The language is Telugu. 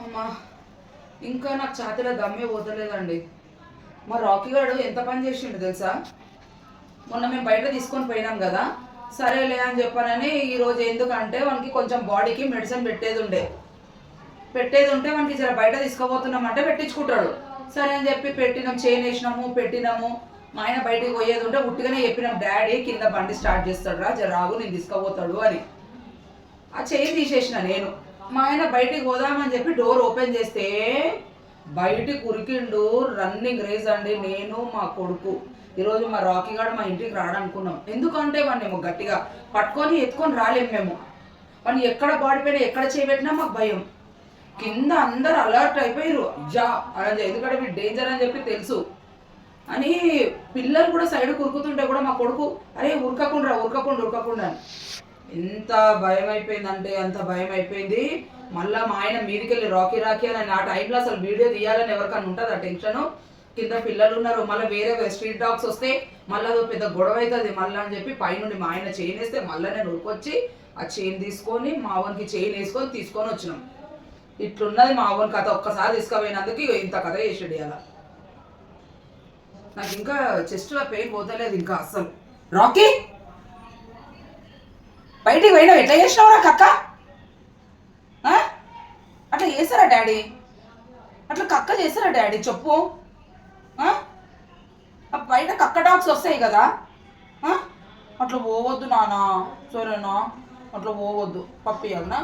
అమ్మా ఇంకా నాకు ఛాతీలో దమ్మే పోతలేదండి. మా రాకీ గారు ఎంత పని చేసిండు తెలుసా? మొన్న మేము బయట తీసుకొని పోయినాం కదా సరేలే అని చెప్పానని ఈరోజు ఎందుకంటే వానికి కొంచెం బాడీకి మెడిసిన్ పెట్టేది ఉండే. పెట్టేది ఉంటే మనకి జర బయట తీసుకోబోతున్నామంటే పెట్టించుకుంటాడు. సరే అని చెప్పి పెట్టినాం చైన్ వేసినాము పెట్టినాము. మా ఆయన బయటకు పోయేది ఉంటే ఉట్టిగానే చెప్పినాం డాడీ కింద బండి స్టార్ట్ చేస్తాడు రా జర రాగు నేను తీసుకోబోతాడు అని. ఆ చైన్ తీసేసిన నేను. మా ఆయన బయటికి పోదామని చెప్పి డోర్ ఓపెన్ చేస్తే బయటికి ఉరికిండు రన్నింగ్ రేస్ అండి నేను మా కొడుకు. ఈరోజు మా రాకీ గారు మా ఇంటికి రాడనుకున్నాం. ఎందుకంటే వాడిని గట్టిగా పట్టుకొని ఎత్తుకొని రాలేము మేము. వాడిని ఎక్కడ బాడీ పైన ఎక్కడ చేయబెట్టినా మాకు భయం. కింద అందరు అలర్ట్ అయిపోయారు జా అని ఎందుకంటే మీరు డేంజర్ అని చెప్పి తెలుసు. అని పిల్లలు కూడా సైడ్ కురుకుతుంటే కూడా మా కొడుకు అరే ఉరకకుండా ఉరకకుండా ఉరకకుండా అని. ఎంత భయం అయిపోయిందంటే అంత భయం అయిపోయింది మళ్ళీ మా ఆయన మీదికి వెళ్ళి రాకీ రాకీ అని ఆ టైంలో అసలు వీడియో తీయాలని ఎవరికన్నా ఉంటుంది ఆ టెన్షన్? కింద పిల్లలు ఉన్నారు మళ్ళీ వేరే స్ట్రీట్ డాగ్స్ వస్తే మళ్ళీ అదో పెద్ద గొడవ అవుతుంది మళ్ళీ అని చెప్పి పైనుండి మా ఆయన చైన్ వేస్తే మళ్ళీ నేను ఊరుకొచ్చి ఆ చైన్ తీసుకొని మా అవన్కి చైన్ వేసుకొని తీసుకొని వచ్చినాం. ఇట్లున్నది మా అవన్ కథ ఒక్కసారి తీసుకుపోయినందుకు ఇంత కథ చేసాడు అలా నాకు ఇంకా చెస్ట్లో పెయిన్ పోతలేదు ఇంకా అస్సలు. రాకీ! బయటికి పోయినావు? ఎట్లా చేసినావురా కక్క? అట్లా చేస్తారా డాడీ? అట్లా కక్క చేస్తారా డాడీ? చెప్పు. బయట కక్క డాగ్స్ వస్తాయి కదా. అట్లా పోవద్దు నానా సరేనా? అట్లా పోవద్దు. పప్పియాలనా